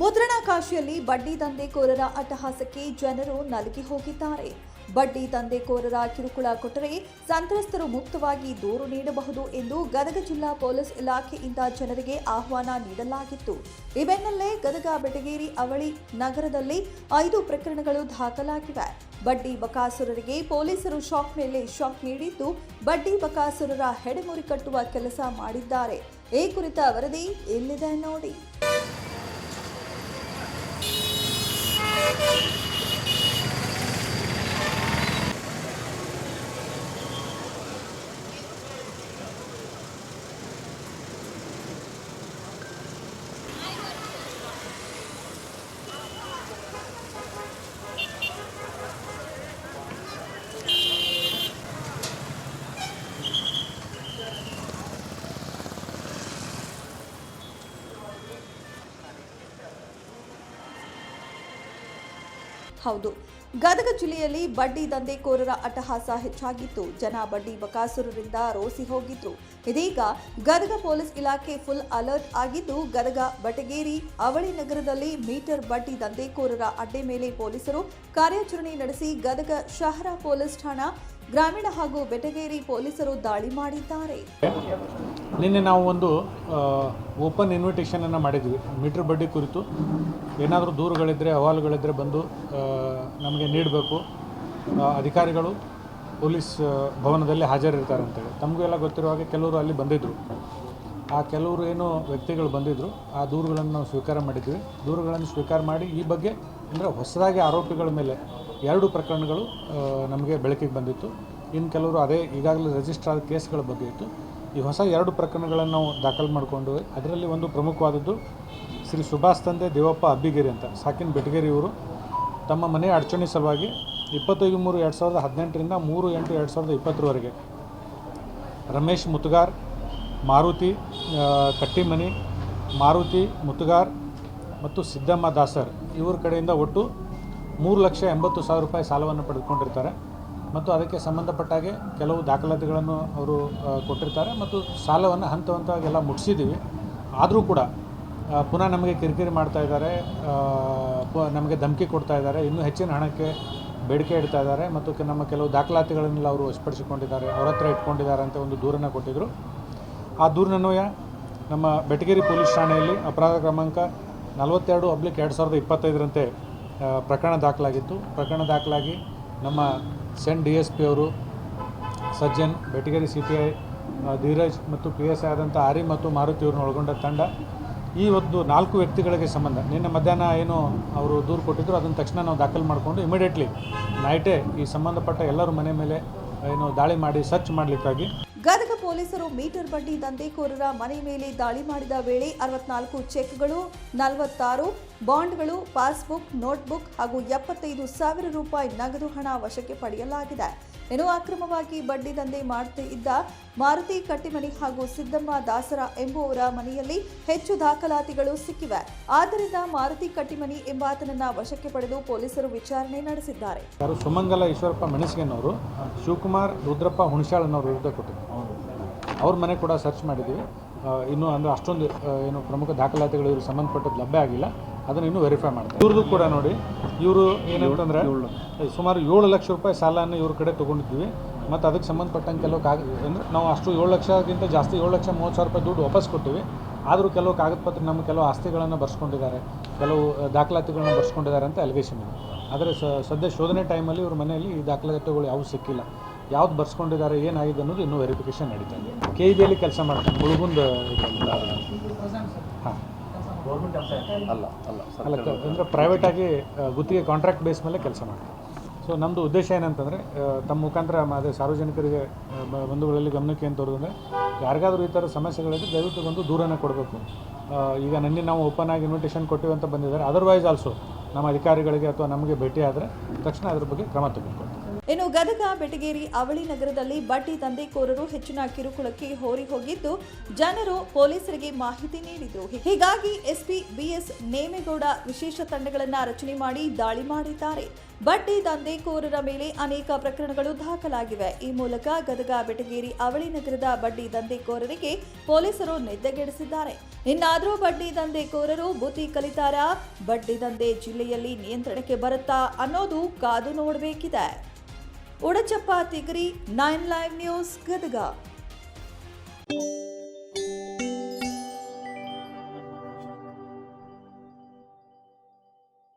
ಮುದ್ರಣಾಕಾಶಿಯಲ್ಲಿ ಬಡ್ಡಿ ದಂಧೆಕೋರರ ಅಟ್ಟಹಾಸಕ್ಕೆ ಜನರು ನಲುಗಿ ಹೋಗಿದ್ದಾರೆ. ಬಡ್ಡಿ ದಂಧೆಕೋರರ ಕಿರುಕುಳ ಕೊಟ್ಟರೆ ಸಂತ್ರಸ್ತರು ಮುಕ್ತವಾಗಿ ದೂರು ನೀಡಬಹುದು ಎಂದು ಗದಗ ಜಿಲ್ಲಾ ಪೊಲೀಸ್ ಇಲಾಖೆಯಿಂದ ಜನರಿಗೆ ಆಹ್ವಾನ ನೀಡಲಾಗಿತ್ತು. ಇವೆನ್ನಲ್ಲೇ ಗದಗ ಬೆಟಗೇರಿ ಅವಳಿ ನಗರದಲ್ಲಿ ಐದು ಪ್ರಕರಣಗಳು ದಾಖಲಾಗಿವೆ. ಬಡ್ಡಿ ಬಕಾಸುರರಿಗೆ ಪೊಲೀಸರು ಶಾಕ್ ಮೇಲೆ ಶಾಕ್ ನೀಡಿದ್ದು, ಬಡ್ಡಿ ಬಕಾಸುರರ ಹೆಡೆಮುರಿ ಕಟ್ಟುವ ಕೆಲಸ ಮಾಡಿದ್ದಾರೆ. ಈ ಕುರಿತ ವರದಿ ಎಲ್ಲಿದೆ ನೋಡಿ. ಹೌದು. ಗದಗ ಜಿಲ್ಲೆಯಲ್ಲಿ ಬಡ್ಡಿ ದಂಧೆಕೋರರ ಅಟ್ಟಹಾಸ ಹೆಚ್ಚಾಗಿತ್ತು. ಜನ ಬಡ್ಡಿ ಬಕಾಸುರರಿಂದ ರೋಸಿ ಹೋಗಿದ್ರು. ಇದೀಗ ಗದಗ ಪೊಲೀಸ್ ಇಲಾಖೆ ಫುಲ್ ಅಲರ್ಟ್ ಆಗಿದ್ದು, ಗದಗ ಬಟಗೇರಿ ಅವಳಿ ನಗರದಲ್ಲಿ ಮೀಟರ್ ಬಡ್ಡಿ ದಂಧೆಕೋರರ ಅಡ್ಡೆ ಮೇಲೆ ಪೊಲೀಸರು ಕಾರ್ಯಾಚರಣೆ ನಡೆಸಿ ಗದಗ ಶಹರ ಪೊಲೀಸ್ ಠಾಣಾ ಗ್ರಾಮೀಣ ಹಾಗೂ ಬೆಟಗೇರಿ ಪೊಲೀಸರು ದಾಳಿ ಮಾಡಿದ್ದಾರೆ. ನಿನ್ನೆ ನಾವು ಒಂದು ಓಪನ್ ಇನ್ವಿಟೇಷನನ್ನು ಮಾಡಿದ್ವಿ. ಮೀಟರ್ ಬಡ್ಡಿ ಕುರಿತು. ಏನಾದರೂ ದೂರುಗಳಿದ್ರೆ ಅಹವಾಲುಗಳಿದ್ದರೆ ಬಂದು ನಮಗೆ ನೀಡಬೇಕು. ಅಧಿಕಾರಿಗಳು ಪೊಲೀಸ್ ಭವನದಲ್ಲಿ ಹಾಜರಿರ್ತಾರೆ ಅಂತೇಳಿ. ತಮಗೂ ಎಲ್ಲ ಗೊತ್ತಿರೋ ಹಾಗೆ ಕೆಲವರು ಅಲ್ಲಿ ಬಂದಿದ್ದರು ಆ ಕೆಲವರು ಏನು ವ್ಯಕ್ತಿಗಳು ಬಂದಿದ್ದರು ಆ ದೂರುಗಳನ್ನು ನಾವು ಸ್ವೀಕಾರ ಮಾಡಿದ್ವಿ. ದೂರುಗಳನ್ನು ಸ್ವೀಕಾರ ಮಾಡಿ ಈ ಬಗ್ಗೆ ಅಂದರೆ ಹೊಸದಾಗಿ ಆರೋಪಿಗಳ ಮೇಲೆ ಎರಡು ಪ್ರಕರಣಗಳು ನಮಗೆ ಬೆಳಕಿಗೆ ಬಂದಿತ್ತು. ಇನ್ನು ಕೆಲವರು ಅದೇ ಈಗಾಗಲೇ ರಿಜಿಸ್ಟರ್ ಆದ ಕೇಸ್ಗಳ ಬಗ್ಗೆ ಇತ್ತು. ಈ ಹೊಸ ಎರಡು ಪ್ರಕರಣಗಳನ್ನು ನಾವು ದಾಖಲು ಮಾಡಿಕೊಂಡು ಅದರಲ್ಲಿ ಒಂದು ಪ್ರಮುಖವಾದದ್ದು ಶ್ರೀ ಸುಭಾಷ್ ತಂದೆ ದೇವಪ್ಪ ಅಬ್ಬಿಗೇರಿ ಅಂತ, ಸಾಕಿನ ಬೆಟಗೇರಿ ಇವರು. ತಮ್ಮ ಮನೆಯ ಅಡಚಣೆ ಸಲುವಾಗಿ ಇಪ್ಪತ್ತೈದು ಮೂರು ಎರಡು ಸಾವಿರದ ಹದಿನೆಂಟರಿಂದ ಮೂರು ಎಂಟು ಎರಡು ಸಾವಿರದ ಇಪ್ಪತ್ತರವರೆಗೆ ರಮೇಶ್ ಮುತುಗಾರ್, ಮಾರುತಿ ಕಟ್ಟಿಮನಿ, ಮಾರುತಿ ಮುತುಗಾರ್ ಮತ್ತು ಸಿದ್ದಮ್ಮ ದಾಸರ್ ಇವ್ರ ಕಡೆಯಿಂದ ಒಟ್ಟು ಮೂರು ಲಕ್ಷ ಎಂಬತ್ತು ಸಾವಿರ ರೂಪಾಯಿ ಸಾಲವನ್ನು ಪಡೆದುಕೊಂಡಿರ್ತಾರೆ. ಮತ್ತು ಅದಕ್ಕೆ ಸಂಬಂಧಪಟ್ಟ ಹಾಗೆ ಕೆಲವು ದಾಖಲಾತಿಗಳನ್ನು ಅವರು ಕೊಟ್ಟಿರ್ತಾರೆ. ಮತ್ತು ಸಾಲವನ್ನು ಹಂತ ಹಂತವಾಗೆಲ್ಲ ಮುಟ್ಟಿಸಿದ್ದೀವಿ ಆದರೂ ಕೂಡ ಪುನಃ ನಮಗೆ ಕಿರಿಕಿರಿ ಮಾಡ್ತಾ ಇದ್ದಾರೆ. ನಮಗೆ ಧಮಕಿ ಕೊಡ್ತಾ ಇದ್ದಾರೆ. ಇನ್ನೂ ಹೆಚ್ಚಿನ ಹಣಕ್ಕೆ ಬೇಡಿಕೆ ಇಡ್ತಾ ಇದ್ದಾರೆ. ಮತ್ತು ನಮ್ಮ ಕೆಲವು ದಾಖಲಾತಿಗಳನ್ನೆಲ್ಲ ಅವರು ವಶಪಡಿಸಿಕೊಂಡಿದ್ದಾರೆ. ಅವರ ಹತ್ರ ಇಟ್ಕೊಂಡಿದ್ದಾರೆ ಅಂತ ಒಂದು ದೂರನ್ನು ಕೊಟ್ಟಿದ್ದರು ಆ ದೂರಿನನ್ವಯ ನಮ್ಮ ಬೆಟಗೇರಿ ಪೊಲೀಸ್ ಠಾಣೆಯಲ್ಲಿ ಅಪರಾಧ ಕ್ರಮಾಂಕ ನಲವತ್ತೆರಡು, ಅಬ್ಲಿಕ್ ಎರಡು ಸಾವಿರದ ಇಪ್ಪತ್ತೈದರಂತೆ ಪ್ರಕರಣ ದಾಖಲಾಗಿತ್ತು. ಪ್ರಕರಣ ದಾಖಲಾಗಿ ನಮ್ಮ ಸೆನ್ ಡಿ ಎಸ್ ಪಿ ಅವರು Sajjan, Betageri C P I Dheeraj ಮತ್ತು ಪಿ ಎಸ್ ಐ ಆದಂಥ ಆರಿ ಮತ್ತು ಮಾರುತಿ ಅವ್ರನ್ನ ಒಳಗೊಂಡ ತಂಡ. ಈ ಒಂದು ನಾಲ್ಕು ವ್ಯಕ್ತಿಗಳಿಗೆ ಸಂಬಂಧ, ನಿನ್ನೆ ಮಧ್ಯಾಹ್ನ ಏನು ಅವರು ದೂರು ಕೊಟ್ಟಿದ್ರು, ಅದನ್ನು ತಕ್ಷಣ ನಾವು ದಾಖಲು ಮಾಡಿಕೊಂಡು ಇಮಿಡಿಯೇಟ್ಲಿ ನೈಟೇ ಈ ಸಂಬಂಧಪಟ್ಟ ಎಲ್ಲರ ಮನೆ ಮೇಲೆ ಏನು ದಾಳಿ ಮಾಡಿ ಸರ್ಚ್ ಮಾಡಲಿಕ್ಕಾಗಿ. ಗದಗ ಪೊಲೀಸರು ಮೀಟರ್ ಬಡ್ಡಿ ದಂಧೆಕೋರರ ಮನೆ ಮೇಲೆ ದಾಳಿ ಮಾಡಿದ ವೇಳೆ ಅರವತ್ನಾಲ್ಕು ಚೆಕ್ಗಳು, ನಲವತ್ತಾರು ಬಾಂಡ್ಗಳು, ಪಾಸ್ಬುಕ್, ನೋಟ್ಬುಕ್ ಹಾಗೂ ಎಪ್ಪತ್ತೈದು ಸಾವಿರ ರೂಪಾಯಿ ನಗದು ಹಣ ವಶಕ್ಕೆ ಪಡೆಯಲಾಗಿದೆ. ಇನ್ನು ಅಕ್ರಮವಾಗಿ ಬಡ್ಡಿ ದಂಧೆ ಮಾಡುತ್ತಾ ಮಾರುತಿ ಕಟ್ಟಿಮನಿ ಹಾಗೂ ಸಿದ್ದಮ್ಮ ದಾಸರ ಎಂಬುವವರ ಮನೆಯಲ್ಲಿ ಹೆಚ್ಚು ದಾಖಲಾತಿಗಳು ಸಿಕ್ಕಿವೆ. ಆದ್ದರಿಂದ ಮಾರುತಿ ಕಟ್ಟಿಮನಿ ಎಂಬಾತನನ್ನ ವಶಕ್ಕೆ ಪಡೆದು ಪೊಲೀಸರು ವಿಚಾರಣೆ ನಡೆಸಿದ್ದಾರೆ. ಸುಮಂಗಲ ಈಶ್ವರಪ್ಪ ಮೆಣಸಿಗೆನವರು, ಶಿವಕುಮಾರ್ ರುದ್ರಪ್ಪ ಹುಣಸಾಳ್ ಅನ್ನೋರ ವಿರುದ್ಧ ಕೊಟ್ಟಿದ್ರು ಅವ್ರ ಮನೆ ಕೂಡ ಸರ್ಚ್ ಮಾಡಿದ್ವಿ ಇನ್ನು ಅಂದರೆ ಅಷ್ಟೊಂದು ಏನು ಪ್ರಮುಖ ದಾಖಲಾತಿಗಳು ಇವ್ರಿಗೆ ಸಂಬಂಧಪಟ್ಟದ್ದು ಲಭ್ಯ ಆಗಿಲ್ಲ. ಅದನ್ನು ಇನ್ನೂ ವೆರಿಫೈ ಮಾಡ್ತಾರೆ ಇವ್ರದ್ದು ಕೂಡ ನೋಡಿ ಇವರು ಏನಂತಂದರೆ ಸುಮಾರು ಏಳು ಲಕ್ಷ ರೂಪಾಯಿ ಸಾಲವನ್ನು ಇವ್ರ ಕಡೆ ತೊಗೊಂಡಿದ್ವಿ. ಮತ್ತು ಅದಕ್ಕೆ ಸಂಬಂಧಪಟ್ಟಂಗೆ ಕೆಲವು ಕಾಗ ಅಂದರೆ ನಾವು ಅಷ್ಟು ಏಳು ಲಕ್ಷಕ್ಕಿಂತ ಜಾಸ್ತಿ ಏಳು ಲಕ್ಷ ಮೂವತ್ತು ಸಾವಿರ ರೂಪಾಯಿ ದುಡ್ಡು ವಾಪಸ್ ಕೊಟ್ಟಿವಿ. ಆದರೂ ಕೆಲವು ಕಾಗದ ಪತ್ರ ನಮ್ಮ ಕೆಲವು ಆಸ್ತಿಗಳನ್ನು ಬರ್ಸ್ಕೊಂಡಿದ್ದಾರೆ. ಕೆಲವು ದಾಖಲಾತಿಗಳನ್ನ ಬರ್ಸ್ಕೊಂಡಿದ್ದಾರೆ ಅಂತ ಅಲಿಗೇಷನ್ ಇದೆ. ಆದರೆ ಸ- ಸದ್ಯ ಶೋಧನೆ ಟೈಮಲ್ಲಿ ಇವ್ರ ಮನೆಯಲ್ಲಿ ಈ ದಾಖಲಾತಿಗಳು ಯಾವುದು ಸಿಕ್ಕಿಲ್ಲ. ಯಾವ್ದು ಬರ್ಸ್ಕೊಂಡಿದ್ದಾರೆ ಏನಾಗಿದೆ ಅನ್ನೋದು ಇನ್ನೂ ವೆರಿಫಿಕೇಶನ್ ನಡೀತಾ ಇದೆ. ಕೆ ಇ ಬಿಯಲ್ಲಿ ಕೆಲಸ ಮಾಡ್ತಾನೆ ಮುಳುಗುಂದ ಹಾಂ. ಅಲ್ಲ ಅಲ್ಲ ಅಲ್ಲ ಅಂದರೆ ಪ್ರೈವೇಟಾಗಿ ಗುತ್ತಿಗೆ ಕಾಂಟ್ರಾಕ್ಟ್ ಬೇಸ್ ಮೇಲೆ ಕೆಲಸ ಮಾಡ್ತಾರೆ. ಸೊ ನಮ್ಮದು ಉದ್ದೇಶ ಏನಂತಂದರೆ ತಮ್ಮ ಮುಖಾಂತರ ಅದೇ ಸಾರ್ವಜನಿಕರಿಗೆ ಬಂಧುಗಳಲ್ಲಿ ಗಮನಕ್ಕೆ ಏನು ತೋರಿದ್ರೆ ಯಾರಿಗಾದರೂ ಈ ಥರ ಸಮಸ್ಯೆಗಳಿದ್ರೆ ದಯವಿಟ್ಟು ಬಂದು ದೂರನ ಕೊಡಬೇಕು. ಈಗ ನನ್ನೆ ನಾವು ಓಪನ್ ಆಗಿ ಇನ್ವಿಟೇಷನ್ ಕೊಟ್ಟಿವಿ ಅಂತ ಬಂದಿದ್ದಾರೆ. ಅದರ್ವೈಸ್ ಆಲ್ಸೋ ನಮ್ಮ ಅಧಿಕಾರಿಗಳಿಗೆ ಅಥವಾ ನಮಗೆ ಭೇಟಿ ಆದರೆ ತಕ್ಷಣ ಅದ್ರ ಬಗ್ಗೆ ಕ್ರಮ ತೆಗೆದುಕೊಳ್ತೀವಿ. ಇನ್ನು ಗದಗ, ಬೆಟಗೇರಿ, ಅವಳಿ ನಗರದಲ್ಲಿ ಬಡ್ಡಿ ದಂಧೆಕೋರರು ಹೆಚ್ಚಿನ ಕಿರುಕುಳಕ್ಕೆ ಹೋರಿ ಹೋಗಿದ್ದು, ಜನರು ಪೊಲೀಸರಿಗೆ ಮಾಹಿತಿ ನೀಡಿದ್ರು ಹೀಗಾಗಿ ಎಸ್ಪಿ ಬಿಎಸ್ ನೇಮೇಗೌಡ ವಿಶೇಷ ತಂಡಗಳನ್ನು ರಚನೆ ಮಾಡಿ ದಾಳಿ ಮಾಡಿದ್ದಾರೆ. ಬಡ್ಡಿ ದಂಧೆಕೋರರ ಮೇಲೆ ಅನೇಕ ಪ್ರಕರಣಗಳು ದಾಖಲಾಗಿವೆ. ಈ ಮೂಲಕ ಗದಗ, ಬೆಟಗೇರಿ, ಅವಳಿ ನಗರದ ಬಡ್ಡಿ ದಂಧೆಕೋರರಿಗೆ ಪೊಲೀಸರು ನಿದ್ದೆಗೆಡಿಸಿದ್ದಾರೆ. ಇನ್ನಾದರೂ ಬಡ್ಡಿ ದಂಧೆಕೋರರು ಬುದ್ಧಿ ಕಲಿತಾರಾ? ಬಡ್ಡಿ ದಂಧೆ ಜಿಲ್ಲೆಯಲ್ಲಿ ನಿಯಂತ್ರಣಕ್ಕೆ ಬರುತ್ತಾ ಅನ್ನೋದು ಕಾದು ನೋಡಬೇಕಿದೆ. Udachappa Tigari nine live news Gadag.